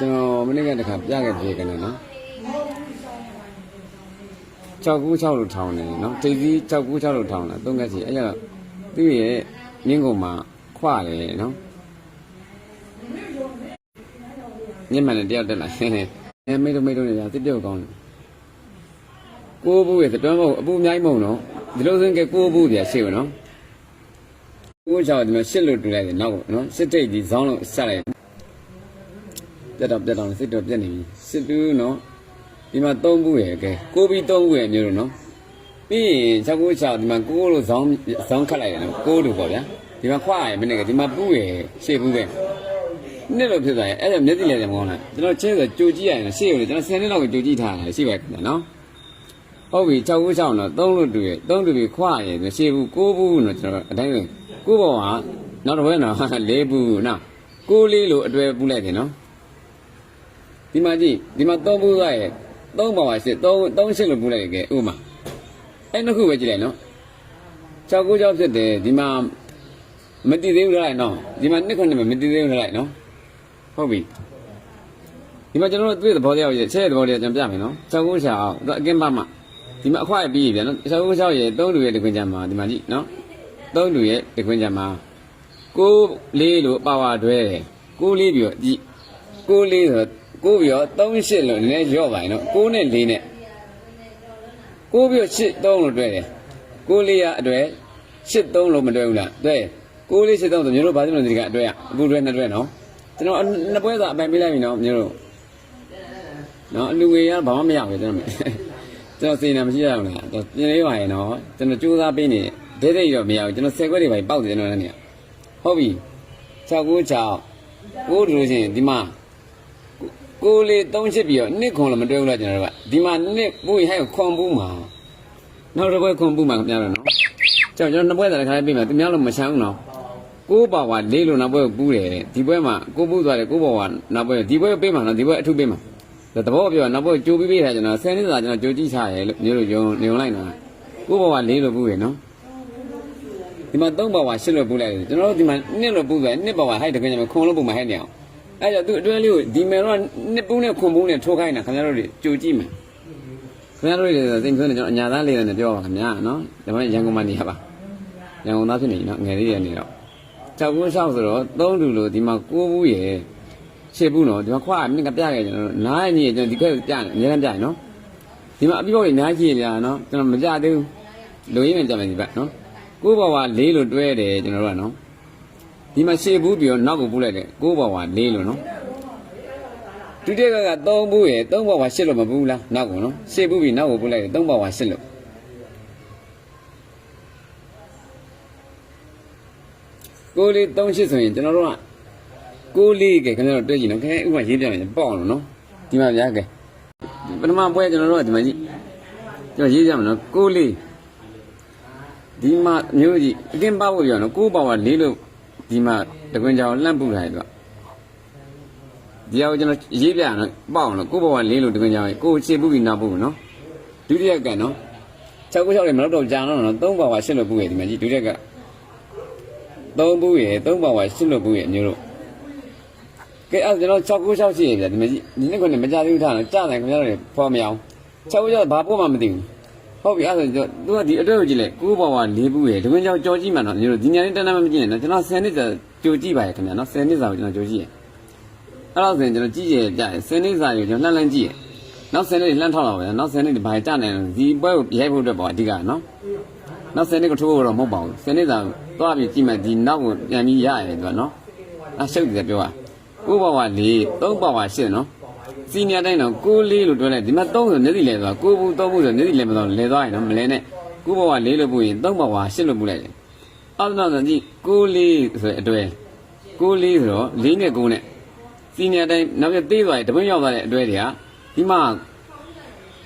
ကျွန်တော်မနေ့ကတခါပြခဲ့ပြေကနေနော်696လို့ထောင်းနေနော်တိတ်စီ696လို့ထောင်းတာသုံးကက်စီအဲ့ကျတော့သူ့ရဲ့မြင်းကုန်မှာခွတယ်နော်ညမှန်နဲ့တယောက်တက်လာအဲမိတို့မိတို့နေကြတစ်ပြုတ်ကောင်းတယ်ကိုးဘူးရဲ့တွန်းမဟုတ်အပူအများကြီးမဟုတ်နော်ဒီလိုစင်းကကိုးဘူးပြရှေ့ပါနော်ကိုးချောက်ဒီမှာရှစ်လို့တူလိုက်တယ်နောက်နော်စစ်တိတ်ဒီဇောင်းလို့ဆက်လိုက် ပြတ်တော့ပြတ်တော့စိတ်တော့ပြတ်နေပြီစစ်တူးနော်ဒီမှာ၃ဘူးရယ်ကဲကိုပြီး၃ဘူးရယ်မျိုးလို့နော်ပြီးရင်6ခု6ဒီမှာကိုလို့ဇောင်းဇောင်းခတ်လိုက်တယ်နော်ကိုလို့ပေါ့ဗျာဒီမှာခွာရယ်မနေ့ကဒီမှာပူးရယ်ရှေ့ဘူးပဲနှစ်လို့ဖြစ်သွားရင်အဲ့ဒါမျက်စိလည်းမကောင်းလားကျွန်တော်ချင်းဆိုကြိုကြည့်ရရင်ရှေ့ကိုလေကျွန်တော်10နှစ်လောက်ကိုကြိုကြည့်ထားတယ်ရှိပါခင်ဗျာနော်ဟုတ်ပြီ6ခု6တော့3လို့တူရယ်3တူပြီးခွာရယ်ရှေ့ဘူး9ဘူးနော်ကျွန်တော်အတိုင်းပဲကိုဘောကနောက်တစ်ဘက်နော်4ဘူးနော်6လေးလို့အတွဲပူးလိုက်တယ်နော် ဒီမှာကြည့်ဒီမှာသုံးဘူးသားရဲ့သုံးပါပါရှစ်သုံးသုံးရှစ်လို့ပူလိုက်ကြဥပမာအဲ့နှစ်ခုပဲကြည့်လိုက်နော်6ကိုကြောက်ဖြစ်တယ်ဒီမှာမတည်သေးဘူးလားနော်ဒီမှာနှစ်ခုနဲ့မတည်သေးဘူးလားနော်ဟုတ်ပြီဒီမှာကျွန်တော်တို့တွေ့တဲ့သဘောတရားရဲ့ချဲ့တဲ့သဘောတရားကျွန်တော်ပြမယ်နော်6ကိုချအောင်သူအကင်းပါမှဒီမှာအခွားပြီးပြီဗျာနော်6ကို6ရဲ့3လူရဲ့တခွင်ကြမှာဒီမှာကြည့်နော်3လူရဲ့တခွင်ကြမှာ6လေးလို့ပါဝါတွဲတယ်6လေးပြီးတော့ကြည့်6လေးဆို ကိုပြီးတော့38လို့နည်းနည်းရော့ပါရင်နော်6နဲ့4နဲ့6ပြီးတော့8 3လို့တွဲတယ်6လေးရအတွဲ8 3လို့မတွဲဘူးလားတွဲ6လေး8 3ဆိုမျိုးတို့ဘာလို့လဲဒီကအတွဲရအခုတွဲနှစ်တွဲနော်ကျွန်တော်နှစ်ပွဲသာအပိုင်ပေးလိုက်ပြီနော်မျိုးတို့နော်အလူငွေရဘာမှမရဘူးကျွန်တော်ကျွန်တော်စေနာမရှိရအောင်လားပြင်လေးပါရင်နော်ကျွန်တော်စူးစမ်းပေးနေဒဲဒဲတော့မရဘူးကျွန်တော်10ခွက်တွေပါပေါက်တယ်ကျွန်တော်လည်းနေဟုတ်ပြီ6 9 6 6ဒီလိုချင်းဒီမှာ ကိုလေးသုံးချစ်ပြီးတော့နှစ်ခွန်လည်းမတွဲဘူးလားကျွန်တော်တို့ကဒီမှာနှစ်ပူရင်ဟဲ့ခွန်ပူးမှာနောက်တစ်ပွဲခွန်ပူးမှာခင်ဗျားတို့နော်ကျွန်တော်ကျွန်တော်နှစ်ပွဲသာတစ်ခါလေးပြင်မှာသူများလို့မချမ်းဘူးနော်ကိုးပါဝါလေးလို့နောက်ပွဲကိုပူးတယ်ဒီပွဲမှာကိုပူးသွားတယ်ကိုးပါဝါနောက်ပွဲဒီပွဲပေးမှာနော်ဒီပွဲအထုပေးမှာဒါတဘောပြောနောက်ပွဲကြိုးပြီးပေးထားကျွန်တော်ဆယ်နှစ်သာကျွန်တော်ကြိုးကြည့်ချရဲလို့မျိုးလို့ယုံနေုံလိုက်နော်ကိုးပါဝါလေးလို့ပူးရနော်ဒီမှာသုံးပါဝါရှစ်လို့ပူးလိုက်တယ်ကျွန်တော်တို့ဒီမှာနှစ်လို့ပူးတယ်နှစ်ပါဝါဟိုက်တကယ်ကျွန်တော်ခွန်လို့ပူးမှာဟဲ့နေအောင် အဲ့တော့သူအတွဲလေးကိုဒီမယ်တော့နှစ်ပူးနဲ့ခွန်ပူးနဲ့ထိုးခိုင်းတာခင်ဗျားတို့တွေကြိုကြည့်မယ်ခင်ဗျားတို့တွေဆိုသိမဆိုးနေကျွန်တော်အညာသားလေးနဲ့ပြောပါခင်ဗျာနော်ဒါမှရန်ကုန်မှာနေရပါရန်ကုန်သားဖြစ်နေနော်ငယ်လေးတွေနေတော့6ဘူး6ဆိုတော့3လူလို့ဒီမှာ9ဘူးရယ်10ဘူးနော်ဒီမှာခွာမြင့်ကပြခဲ့ကျွန်တော်နားကြီးကျွန်တော်ဒီခက်ပြတယ်အများကြီးပြတယ်နော်ဒီမှာအပြိုးကြီးနားကြီးရနော်ကျွန်တော်မကြသေးဘူးလူရင်းနဲ့ကြမယ်ဒီဘက်နော်ကိုဘဝ၄လို့တွဲတယ်ကျွန်တော်တို့ကနော် ဒီမှာရှေ့ဘူးပြီးတော့နောက်ကိုပူးလိုက်တယ်ကိုးဘဝ၄လို့နော်ဒုတိယကက3ဘူးရယ်3ဘဝ8လို့မပူးလားနောက်ကိုနော်ရှေ့ဘူးပြီးနောက်ကိုပူးလိုက်တယ်3ဘဝ8လို့ကိုလေး38ဆိုရင်ကျွန်တော်တို့ကကိုလေးကခင်ဗျားတို့တွေ့ကြည့်နော်ခဲဥပမာရေးပြမယ်ပေါ့လို့နော်ဒီမှာဗျာကဲပထမပွဲကျွန်တော်တို့ကဒီမှာကြည့်ကျွန်တော်ရေးပြမယ်နော်ကိုလေးဒီမှာမျိုးကြီးအကင်းပါဖို့ပြောနော်ကိုးဘဝ၄လို့ ဒီမှာတကွင်ကြောင်လှမ်းပူထားတယ်သူကဒီအောင်ကျွန်တော်ရေးပြရနော်ပေါ့အောင်လို့ကိုယ့်ဘဝလေးလို့တကွင်ကြောင်ကိုယ်ချေပူပြီးနောက်ပူနော်ဒုတိယကနော်6ကို6လေးမတော့တော့ကြာတော့နော်3ဘဝ8လို့ပူရဒီမှာကြီးဒုတိယက3ပူရ3ဘဝ8လို့ပူရမျိုးတို့ကဲအဲ့ကျွန်တော်6ကို6ရှိရဗျဒီမှာကြီးဒီနေ့ကနေမကြသေးဘူးထားနော်ကြာတယ်ခင်ဗျားတို့ဖော်မအောင်6ကို6ဘာပို့မှမသိဘူး ဟုတ်ပြီအဲ့ဒါကျွန်တော်သူကဒီအတွက်ကိုကြည့်လိုက်ကိုဘဝ၄ဘူးရတကွင်ကြောင်ကြော်ကြည့်မှနော်မျိုးတို့ဒီညနေတန်းတန်းမကြည့်နဲ့နော်ကျွန်တော်10နှစ်ကြိုကြည့်ပါရခင်ဗျာနော်10နှစ်စာကိုကျွန်တော်ကြိုကြည့်ရအဲ့တော့ဆိုရင်ကျွန်တော်ကြည့်ရကြတယ်စနေစာကိုကျွန်တော်လှမ်းလှမ်းကြည့်ရနောက်စနေလှမ်းထောက်တော့ပဲနောက်စနေဒီဘာကြနေလဲဒီပွဲကိုရိုက်ဖို့အတွက်ပေါ့အဓိကနော်နောက်စနေကိုထိုးဖို့တော့မဟုတ်ပါဘူးစနေစာသွားပြီးကြည့်မှဒီနောက်ကိုပြန်ပြီးရရတယ်သူကနော်အရှုပ်တယ်ပြောတာကိုဘဝ၄၃ဘဝ၈နော် စီနီယာတိုင်းတော့ကိုလေးလို့ပြောလိုက်ဒီမှာ၃ဆိုမျက်စိလဲသွားကိုဘူး၃ဘူးဆိုမျက်စိလဲမတော့လဲသွားရင်နော်မလဲနဲ့ကိုဘဝ၄လို့ပူရင်၃ဘဝ၈လို့ပူလိုက်တယ်အဲ့တော့ဆိုကြည့်ကိုလေးဆိုအတွဲကိုလေးဆိုတော့၄နဲ့9နဲ့စီနီယာတိုင်းနောက်ပြသေးသွားရင်တပွင့်ရောက်သွားတဲ့အတွဲတွေကဒီမှာ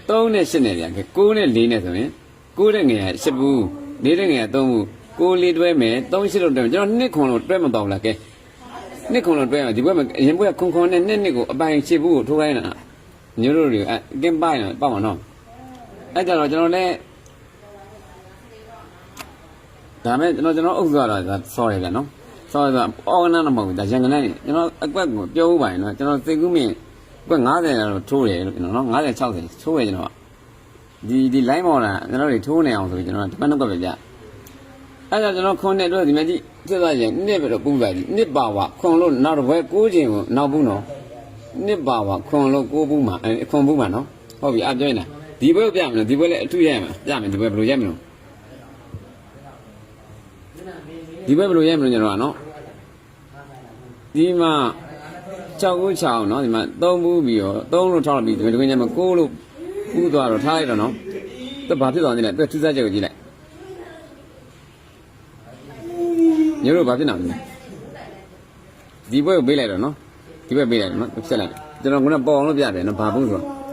3နဲ့8နဲ့ဗျာ9နဲ့4နဲ့ဆိုရင်9တဲ့ငယ်က8ဘူး4တဲ့ငယ်က3ဘူး9လေးတွဲမယ်3 8လို့တွဲမယ်ကျွန်တော်2ခွန်လို့တွဲမတော့ဘူးလားကဲ 2ခွန်လို့တွဲမယ်ဒီဘက်မှာအရင်ဘက်ကခွန်ခွန်နဲ့2နှစ်ကိုအပိုင်8ဘူးကိုထိုးခိုင်းတာမျိုးတို့တွေအကင်းပိုင်းတော့ပေါ့မှာနော်အဲ့ကြတော့ကျွန်တော်လည်းဒါမဲ့ကျွန်တော်ကျွန်တော်အုပ်စုရတာ sorry ဗျာနော် sorry ဗျာအော်နာမဟုတ်ဘူးဒါရန်ကုန်နဲ့ကျွန်တော်အကွက်ကိုပြောဥပါရင်နော်ကျွန်တော်စိတ်ကူးမြင်ကွက်90တော့ထိုးတယ်လို့ကျွန်တော်နော်50 60ထိုးရကျွန်တော်ဒီဒီ line ပေါ်တာကျွန်တော်တွေထိုးနေအောင်ဆိုပြီးကျွန်တော်တပတ်နှစ်ကွက်ပဲပြ အဲ့ဒါကျွန်တော်ခွန်တဲ့အတွက်ဒီမဲ့ကြည့်စစ်သွားရင်နှစ်ပဲတော့ပူလိုက်ပြီနှစ်ပါဝခွန်လို့နောက်တစ်ဘက်9ချိန်ကိုနောက်ဘူးနော်နှစ်ပါဝခွန်လို့9ဘူးမှာအဲခွန်ဘူးမှာနော်ဟုတ်ပြီအပြောရင်ဒီဘက်ပြမယ်နော်ဒီဘက်လည်းအထူးရရမှာပြမယ်ဒီဘက်ဘယ်လိုရမလို့ဒီဘက်ဘယ်လိုရမလို့ကျွန်တော်ကနော်ဒီမှာ6ခု6နော်ဒီမှာ3ဘူးပြီးတော့3လို့ထောက်ပြီးဒီကနေ့မှာ9လို့ပူသွားတော့ထားလိုက်တော့နော်သူဘာဖြစ်သွားနေလဲသူထူးခြားချက်ကိုကြည့်လိုက် ညတို့ဘာဖြစ်နေလဲဒီဘက်ကိုပေးလိုက်တော့နော်ဒီဘက်ပေးလိုက်တော့နော်ဖြစ်လိုက်ကျွန်တော်ကပေါ်အောင်လို့ပြတယ်နော်ဘာဘူးဆိုတော့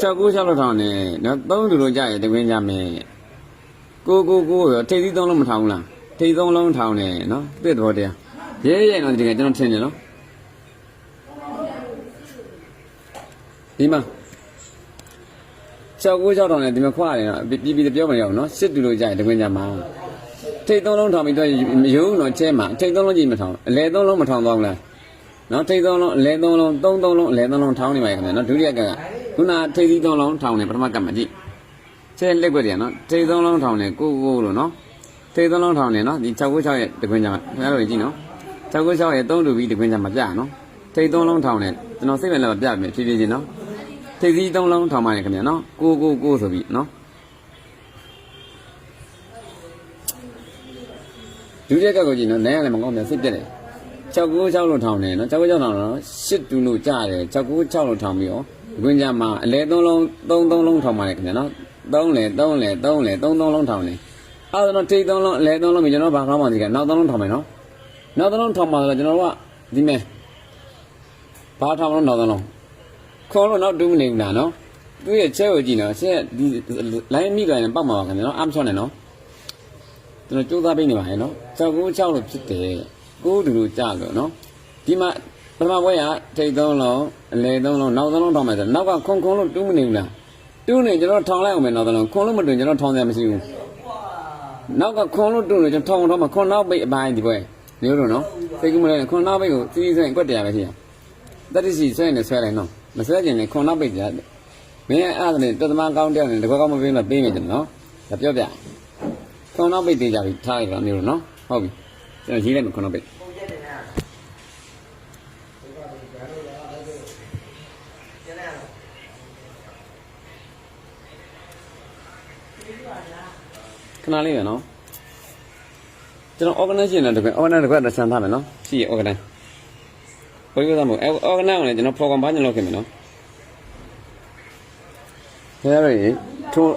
6ခု6လို့ထောင်နေနော်3လူလို့ကြာရင်တကွင်းကြမယ်ကိုကိုကိုရောထိပ်သီး3လုံးမထောင်ဘူးလားထိပ်3လုံးထောင်နေနော်တစ်တော်တရားရဲရဲနော်ဒီကကျွန်တော်ထင်တယ်နော်ဒီမှာ 6ကို6ထောင်နေဒီမှာခွာတယ်နော်ပြီးပြီးပြောမရအောင်နော်စစ်တူလို့ကြာရင်တကွင်းကြမှာထိပ်3လုံးထောင်ပြီးတော့ရုံတော့ကျဲမှာထိပ်3လုံးကြည့်မထောင်အလဲ3လုံးမထောင်တော့ဘူးလားနော်ထိပ်3လုံးအလဲ3လုံး3 3လုံးအလဲ3လုံးထောင်နေပါရဲ့ခင်ဗျာနော်ဒုတိယကခုနထိပ်သီး3လုံးထောင်နေပထမကမှကြည့်ကျဲလက်ွက်တယ်နော်ထိပ်3လုံးထောင်နေကိုကိုလို့နော်ထိပ်3လုံးထောင်နေနော်ဒီ6ကို6ရဲ့တကွင်းကြမှာခင်ဗျားတို့ကြည့်နော်6ကို6ရဲ့3လူပြီးတကွင်းကြမှာပြနော်ထိပ်3လုံးထောင်နေကျွန်တော်စိတ်ဝင်လည်းပြမယ်ဖြည်းဖြည်းချင်းနော် ထိပ်သီး3လုံးထောင်ပါနေခင်ဗျာနော်ကိုကိုကိုဆိုပြီးနော်ဒုတိယကကိုကြည့်နော်နိုင်ရလည်းမကောင်းပြန်စိတ်ပြက်တယ်696လို့ထောင်တယ်နော်696ထောင်တော့8တူလို့ကြားတယ်696လို့ထောင်ပြီးတော့ဒီကွင်းကြမှာအလဲ3လုံး3 3လုံးထောင်ပါတယ်ခင်ဗျာနော်3လဲ3လဲ3လဲ3 3လုံးထောင်တယ်အဲ့ဒါတော့ထိတ်3လုံးအလဲ3လုံးပြီးကျွန်တော်ဘာကောင်းမှဒီကနောက်3လုံးထောင်မယ်နော်နောက်3လုံးထောင်ပါဆိုတော့ကျွန်တော်တို့ကဒီမဲ့ဘာထောင်လို့နောက်3လုံး ခေါ်လို့နောက်တူးမနေဘူးလားနော်သူ့ရဲ့ချဲကိုကြည့်နော်ချဲဒီ line မိကြရင်ပောက်မှာပါခင်ဗျာနော်အမချော့နေနော်ကျွန်တော်ကြိုးစားပေးနေပါရဲ့နော်6ကို6လို့ဖြစ်တယ်ကိုတူတူကြလို့နော်ဒီမှာပထမဘွဲကထိတ်သုံးလုံးအလဲသုံးလုံးနောက်သုံးလုံးထောင်မယ်ဆိုနောက်ကခွန်ခွန်လို့တူးမနေဘူးလားတူးနေကျွန်တော်ထောင်လိုက်အောင်မယ်နောက်သုံးလုံးခွန်လို့မတူကျွန်တော်ထောင်ရမရှိဘူးနောက်ကခွန်လို့တူးလို့ကျွန်တော်ထောင်တော့မှခွန်နောက်ပိတ်အပိုင်းဒီဘွဲမျိုးလို့နော်သိကူမလဲခွန်နောက်ပိတ်ကိုစီးစီးဆွဲရင်ကွက်တရားပဲရှိရတတိစီဆွဲနေဆွဲလိုက်နော် မဆွဲကျင်ရင်ခွန်နောက်ပိတ်ကြတယ်မင်းအဲ့ဒါနဲ့တသမကောင်းတဲ့နဲ့တကွက်ကောင်းမပေးလို့ပေးမယ်ကျွန်တော်နော်ဒါပြောပြခွန်နောက်ပိတ်သေးကြပြီထားလိုက်တော့မျိုးလို့နော်ဟုတ်ပြီကျွန်တော်ရေးလိုက်မယ်ခွန်နောက်ပိတ်ခဏလေးရနော်ကျွန်တော် organization နဲ့တကွ organize တကွတော့ဆန်ထားမယ်နော်ရှိရ organize ဘယ်လိုလဲမဟုတ် organize ကိုလည်းကျွန်တော် program ဘာညလုပ်ခင်မယ်နော်ဒါရည်ထိုး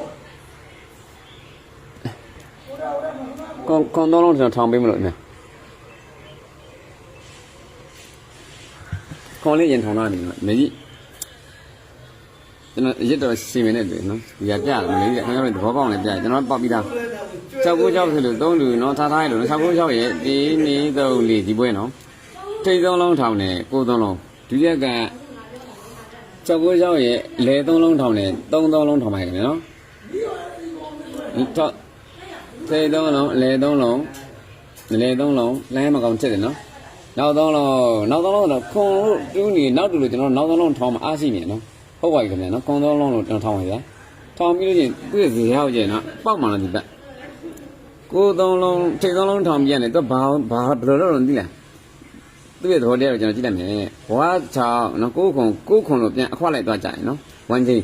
con con đó nó thòng bên một lội này con lấy tiền thòng ra mình mấy gì cho nó giết rồi xì mấy này để nó giả trả là lấy nó rồi có con này trả cho nó bọc đi đâu sau cuối sau thì được tôi được nó tha thai được nó sau cuối sau vậy tí ní đâu lì thì buen nó thấy tông long thòng này cô tông long thứ nhất cả sau cuối sau vậy lệ tông long thòng này tông tông long thòng này nó cho သေသုံးလုံးအလေသုံးလုံးအလေသုံးလုံးလမ်းမကောင်ချက်တယ်နော်နောက်သုံးလုံးနောက်သုံးလုံးတော့ခွန်လို့တူးနေနောက်တူလို့ကျွန်တော်နောက်သုံးလုံးထောင်းမအားရှိနေနော်ဟုတ်ပါပြီခင်ဗျာနော်ခွန်သုံးလုံးလို့ကျွန်တော်ထောင်းပါဗျာထောင်းပြီးလို့ချင်းသူ့ရဲ့ဇေရောက်ကျင်နော်ပေါက်မှလာဒီဘက်ကိုသုံးလုံးထိတ်သုံးလုံးထောင်းပြန်တယ်သူဘာဘာဘယ်လိုလုပ်လို့သိလား သူ့ရဲ့သဘောတရားကိုကျွန်တော်ကြည့်လိုက်မယ်ဘွားချောင်းနော်ကိုခွန်ကိုခွန်လို့ပြန်အခွက်လိုက်သွားကြရင်နော်ဝမ်းချင်း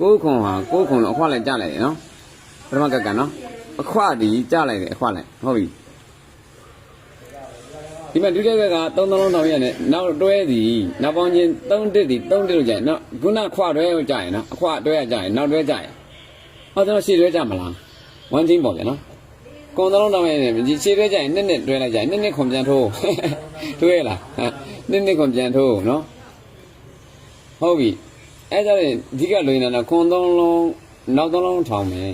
ကိုခွန်ဟာကိုခွန်လို့အခွက်လိုက်ကြလိုက်တယ်နော်ပထမကကနော်အခွဒီကြလိုက်တယ်အခွလိုက်ဟုတ်ပြီဒီမှာဒုတိယကက3လုံးတောင်ရတယ်နောက်တွဲသည်နောက်ပေါင်းချင်း3တစ်သည်3တစ်လို့ကြာရင်နောက်ခုနခွတွဲကိုကြာရင်နော်အခွတွဲကကြာရင်နောက်တွဲကြာရင်ဟောကျွန်တော်ရှည်တွဲကြာမလားဝမ်းချင်းပေါ့ဗျာနော် ကွန်သလုံးတောင်ရတယ်ဒီရှည်တွဲကြာရင်နှစ်နှစ်တွဲလိုက်ကြာရင်နှစ်နှစ်ခွန်ပြန်ထိုးတွဲလားနှစ်နှစ်ခွန်ပြန်ထိုးနော်ဟုတ်ပြီအဲကြရင်ဒီကလွင်နေတာခွန်သုံးလုံးနောက်သုံးလုံးထောင်မယ်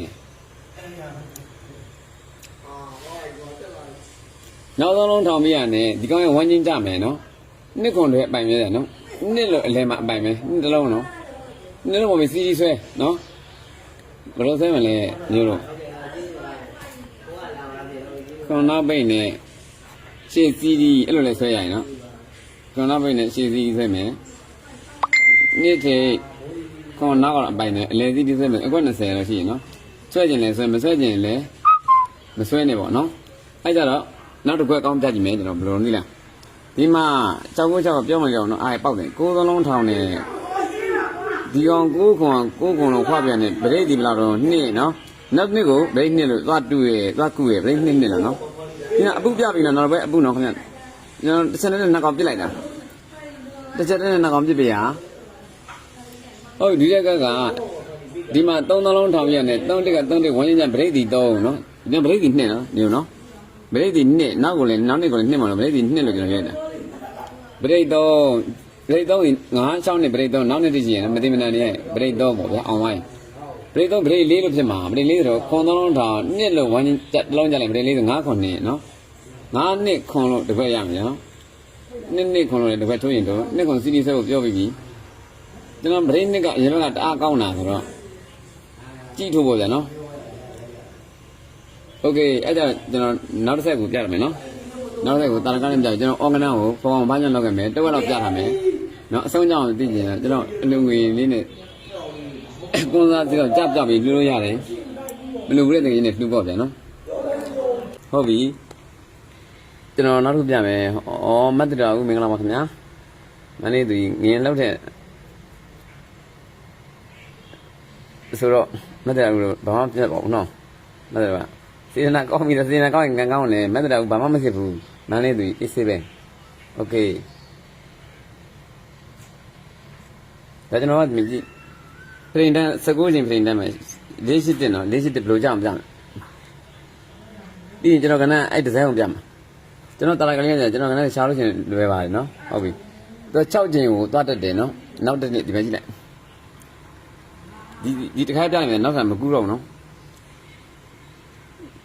နောက်သုံးလုံးထောင်မရနဲ့ဒီကောင်ရဲ့ဝမ်းချင်းကြမယ်နော်နှစ်ခွန်တွေအပိုင်ပဲနော်နှစ်လို့အလဲမှာအပိုင်ပဲနှစ်တစ်လုံးနော်နှစ်လုံးပေါ်ပြီးစီစီဆွဲနော်ဘယ်လိုဆွဲမလဲညို့လို့ ခွန်နောက်ပိတ်နဲ့ရှေ့စီးဒီအဲ့လိုလဲဆွဲရရင်နော်ခွန်နောက်ပိတ်နဲ့ရှေ့စီးဒီဆွဲမယ်နှစ်ထိတ်ခွန်နောက်ကအပိုင်နဲ့အလဲစီးဒီဆွဲမယ်အကွက်20တော့ရှိရင်နော်ဆွဲခြင်းလဲဆွဲမဆွဲခြင်းလဲမဆွဲနဲ့ပေါ့နော်အဲ့ကြတော့နောက်တစ်ခွက်ကောင်းပြကြည့်မယ်ကျွန်တော်ဘယ်လိုလဲဒီမှာကြောက်ကိုကြောက်ပြောမှကြောက်နော်အားပေါက်တယ်ကိုးသလုံးထောင်နဲ့ဒီကောင်ကိုးခွန်ကိုးခွန်လုံးခွပြန်နေဗရိတ်ဒီဘလောက်တော့နှစ်နော် နောက်နှစ်ကိုဗရိတ်နှစ်လို့သွားတူရဲသွားကူရဲဗရိတ်နှစ်နှစ်လားနော်ဒီကအပုပြပြီလားနောက်ပဲအပုနော်ခင်ဗျကျွန်တော်တစ်ချက်နဲ့နှစ်ကောင်ပြစ်လိုက်တာတစ်ချက်နဲ့နှစ်ကောင်ပြစ်ပြရဟုတ်ဒီတက်ကကဒီမှာသုံးသလုံးထောင်ပြနေသုံးတက်ကသုံးတက်ဝန်းကျင်ဗရိတ်ဒီသုံးနော်ဒီဗရိတ်ဒီနှစ်နော်ဒီနော်ဗရိတ်ဒီနှစ်နောက်ကိုလည်းနောက်နှစ်ကိုလည်းနှစ်မှာလို့ဗရိတ်ဒီနှစ်လို့ကျွန်တော်ပြောတာပရိတ်တော့ပရိတ်တော့ငါးချောင်းနဲ့ပရိတ်တော့နောက်နေ့တည်းရှိရင်မသိမနာနေပရိတ်တော့ပေါ့ဗျာအောင်ဝိုင်းပ ရိတ်တော့ပရိတ်လေးလို့ဖြစ်မှာပရိတ်လေးဆိုတော့ခွန်သုံးလုံးထောင်နှစ်လို့ဝိုင်းတက်လုံးကြလိုက်ပရိတ်လေးဆိုငါးခွန်နေနော်ငါးနှစ်ခွန်လို့တစ်ခွက်ရမယ်နော်နှစ်နှစ်ခွန်လို့တစ်ခွက်ထိုးရင်တော့နှစ်ခွန်စီဒီဆဲကိုပြောပြီးပြီကျွန်တော်ပရိတ်နှစ်ကအရင်ကတအားကောင်းတာဆိုတော့ကြည့်ထိုးဖို့ဗျာနော်โอเคအဲ့ဒါကျွန်တော်နောက်တစ်ဆက်ကိုပြရမယ်နော် နောက်တစ်ခါကိုတာရကနဲ့ပြကျွန်တော်အော်ဂနန်ကိုပေါ်အောင်ဘာကြောင့်လောက်ခဲ့မယ်တဝက်လောက်ပြထားမယ်နော်အဆုံးကြောင်းသိကျင်တာကျွန်တော်အလုံငွေလေးနဲ့ ကွန်စားစီတော့ကြပြပြီးလှူလို့ရတယ်ဘယ်လိုလဲတကယ်နဲ့လှူပေါ့ဗျာနော်ဟုတ်ပြီကျွန်တော်နောက်တစ်ခုပြမယ်ဩမတ်တရာဦးမင်္ဂလာပါခင်ဗျာမနေ့သူငရင်လောက်တဲ့ဆိုတော့မတ်တရာဦးဘာမှပြတ်ပါဘူးနော်မတ်တရာစေတနာကောင်းပြီစေတနာကောင်းရင်ကံကောင်းတယ်မတ်တရာဦးဘာမှမဖြစ်ဘူးမနေ့သူအေးစေးပဲโอเคဒါကျွန်တော်ကမြင်ကြည့် ပရင်တန်း19ချိန်ပရင်တန်းမှာလေးရှိတင်တော့လေးရှိတင်ဘယ်လိုကြောင်ပြမလဲပြီးရင်ကျွန်တော်ကနအဲ့ဒီဇိုင်းကိုပြမှာကျွန်တော်တာရကလေးကကျွန်တော်ကနရှားလို့ရှိရင်လွယ်ပါတယ်နော်ဟုတ်ပြီသူ6ချိန်ကိုသွားတက်တယ်နော်နောက်တစ်နေ့ဒီပဲကြည့်လိုက်ဒီဒီတစ်ခါပြနေတယ်နောက်ထပ်မကူတော့ဘူးနော်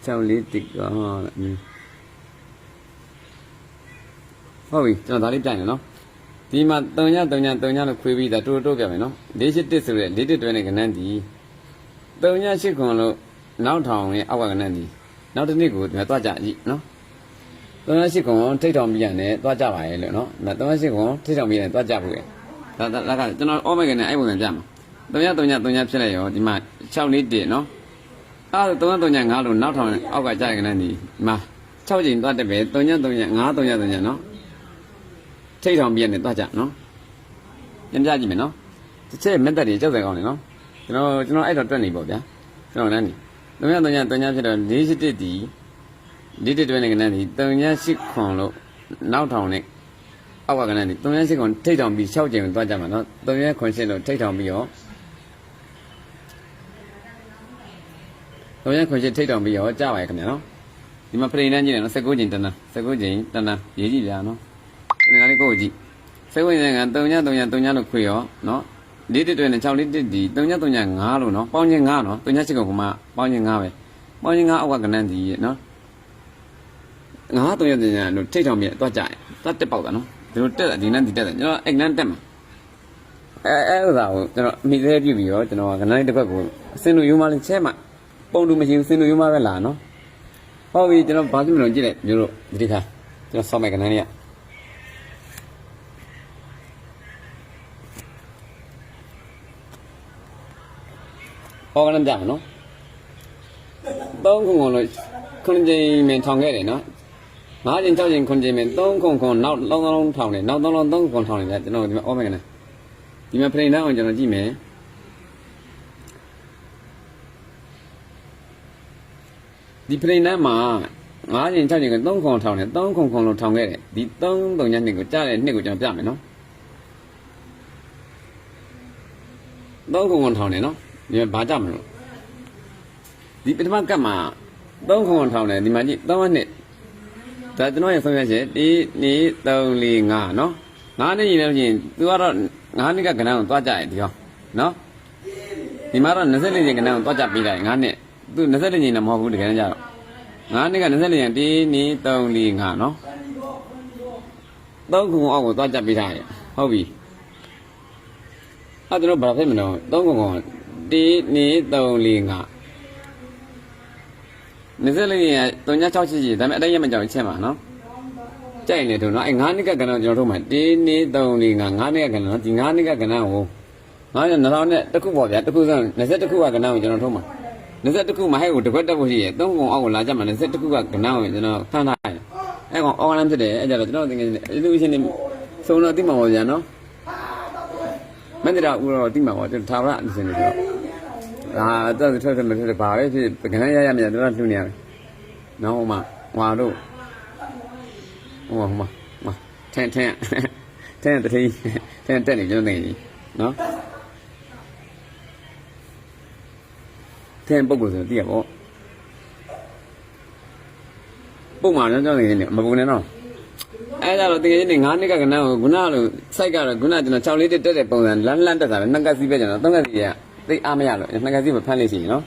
6လေးတစ်ကဟာဟုတ်ပြီကျွန်တော်ဒါလေးပြနေနော် ဒီမှာ3ည3ည3ညလို့ခွေးပြီးတာတိုးတိုးပြမယ်နော်481ဆိုရဲ4တစ်တွဲနဲ့ကနန်းဒီ3ည8ခွန်လို့နောက်ထောင်ရဲ့အောက်ကကနန်းဒီနောက်တစ်နေ့ကိုဒီမှာသွားကြကြည့်နော်3ည8ခွန်ထိတ်ထောင်ပြရတယ်သွားကြပါရဲ့လို့နော်ဒါ3ည8ခွန်ထိတ်ထောင်ပြရတယ်သွားကြဖို့ရဲ့ဒါဒါကကျွန်တော်အော်မကနေအဲ့ပုံစံပြမှာ3ည3ည3ညဖြစ်လိုက်ရောဒီမှာ6လေးတစ်နော်အဲ့ဒါ3ည3ည5လို့နောက်ထောင်အောက်ကကြရကနန်းဒီဒီမှာ6ချိန်သွားတက်ပဲ3ည3ည5 3ည3ညနော် ထိတ်ထောင်ပြည့်နေသွားကြနော်ပြန်ပြကြည့်မယ်နော်တစ်ချက်မက်သက်တွေကြောက်တယ်ကောင်းတယ်နော်ကျွန်တော်ကျွန်တော်အဲ့တော့တွက်နေပေါ့ဗျာကျွန်တော်လည်းနေ3ည3ည3ညဖြစ်တော့4ရှိတစ်ဒီ4တစ်တွဲနေကနေဒီ3ည8ခွန်လို့နောက်ထောင်နဲ့အောက်ကကနေဒီ3ည8ခွန်ထိတ်ထောင်ပြီး6ချိန်ကိုသွားကြမှာနော်3ညခွန်8လို့ထိတ်ထောင်ပြီးရော3ညခွန်8ထိတ်ထောင်ပြီးရောကြပါရဲ့ခင်ဗျာနော်ဒီမှာပရိန်တန်းကြီးတယ်နော်19ချိန်တန်း19ချိန်တန်းရေးကြည့်ဗျာနော် ဒီကနေ့ကိုကြည့်စိတ်ဝင်စားက3ည3ည3ညလို့ခွေရောနော်လေးတစ်တွဲနဲ့6လေးတစ်ဒီ3ည3ည5လို့နော်ပေါင်းချင်း5နော်3ည7ကောင်ကမှပေါင်းချင်း5ပဲပေါင်းချင်း5အောက်ကကနန်းဒီနော်5 3ည3ညလို့ထိတ်ထောင်ပြတော့ကြရင်တော့တက်ပေါက်တာနော်ဒီလိုတက်တာဒီနန်းဒီတက်တယ်ကျွန်တော်အဲ့နန်းတက်မှာအဲအဲ့ဥစားကိုကျွန်တော်မိသေးပြပြီးရောကျွန်တော်ကနန်းလေးတစ်ခွက်ကိုအစင်လိုယူမလေးချဲမှပုံတူမရှိဘူးစင်လိုယူမပဲလာနော်ဟုတ်ပြီကျွန်တော်ဘာဖြစ်မလို့ကြည့်လိုက်မျိုးတို့ဒီခါကျွန်တော်စောက်မဲ့ကနန်းလေးက ဟောကလည်းပြမယ်နော်သုံးခုခုလို့ခုနှစ်ကြိမ်မင်းထောင်ခဲ့တယ်နော်ငါးကြိမ်၆ကြိမ်ခုနှစ်ကြိမ်မင်းသုံးခုခုနောက်လုံးလုံးထောင်တယ်နောက်သုံးလုံးသုံးခုထောင်တယ်ဗျကျွန်တော်ဒီမှာအော်မယ်ကနေဒီမှာဖရိန်တန်းအောင်ကျွန်တော်ကြည့်မယ်ဒီဖရိန်တန်းမှာငါးကြိမ်၆ကြိမ်ကသုံးခုထောင်တယ်သုံးခုခုလို့ထောင်ခဲ့တယ်ဒီသုံးသုံးညနှစ်ကိုကြားတဲ့နှစ်ကိုကျွန်တော်ပြမယ်နော်သုံးခုခုထောင်တယ်နော် ဒီမှာဘာကြမလို့ဒီပထမကတ်မှာ3ခုထောင်တယ်ဒီမှာကြည့်3နှစ်ဒါကျွန်တော်ရဲ့ဆုံးဖြတ်ချက်1 2 3 4 5နော်9နှစ်ရင်လည်းချင်းသူကတော့9နှစ်ကကဏ္ဍကိုသွားကြရဲ့ဒီဟောနော်ဒီမှာတော့24ချိန်ကဏ္ဍကိုသွားကြပြီးလိုက်9နှစ်သူ24ချိန်တော့မဟုတ်ဘူးတကယ်ကြတော့9နှစ်က24ချိန်1 2 3 4 5နော်3ခုအောက်ကိုသွားကြပြီးထားရဲ့ဟုတ်ပြီအဲ့တော့ဘာဖြစ်မလို့3ခုက 1 2 3 4 5နေစလေးရ3 6 8 8ဒါပေမဲ့အတိုင်းရမကြောင်ချက်ပါနော်ကြိုက်နေတော့နော်အဲ9နှစ်ကကဏ္ဍကျွန်တော်တို့မှာ1 2 3 4 5 9နှစ်ကကဏ္ဍနော်ဒီ9နှစ်ကကဏ္ဍကိုငါး2000နဲ့တစ်ခုပေါ့ဗျာတစ်ခုစ20ခုကကဏ္ဍကိုကျွန်တော်ထုတ်မှာ20ခုမှာဟဲ့ကိုတကွက်တက်ဖို့ရှိရဲ့သုံးကုံအောက်ကိုလာကြမှာ20ခုကကဏ္ဍကိုကျွန်တော်ဖမ်းထားတယ်အဲကောင်အော်လိုင်းဖြစ်တယ်အဲကြတော့ကျွန်တော်တင်ငယ်အလူရှင်နေစုံတော့တိမှာပေါ့ဗျာနော်မန္တရာဦးတော့တိမှာပေါ့ကျွန်တော်သာဝရအလူရှင်နေဆိုတော့ အာတော့ထွက်ထွက်မထွက်ပါပဲဖြစ်ကဏ္ဍရရမြတ်တော့လှူနေရတယ်နော်ဟိုမှာဟွာတို့ဟိုမှာဟိုမှာဟိုမှာထန်ထန်ထန်တတိထန်တက်နေကျွန်တော်နေကြီးနော်ထန်ပုတ်ကိုဆိုတည်ရပေါ့ပုံမှန်တော့ကျွန်တော်နေမပူနေတော့အဲဒါတော့တကယ်ကြီးနေ9နှစ်ကကနန်းကိုခုနလိုစိုက်ကတော့ခုနကျွန်တော်6လေးတက်တဲ့ပုံစံလန်းလန်းတက်တာပဲနှစ်ကစီးပဲကျွန်တော်သုံးကစီက သိအားမရလို့နှစ်ကစီးမဖမ်းလို့ရှိရင်နော်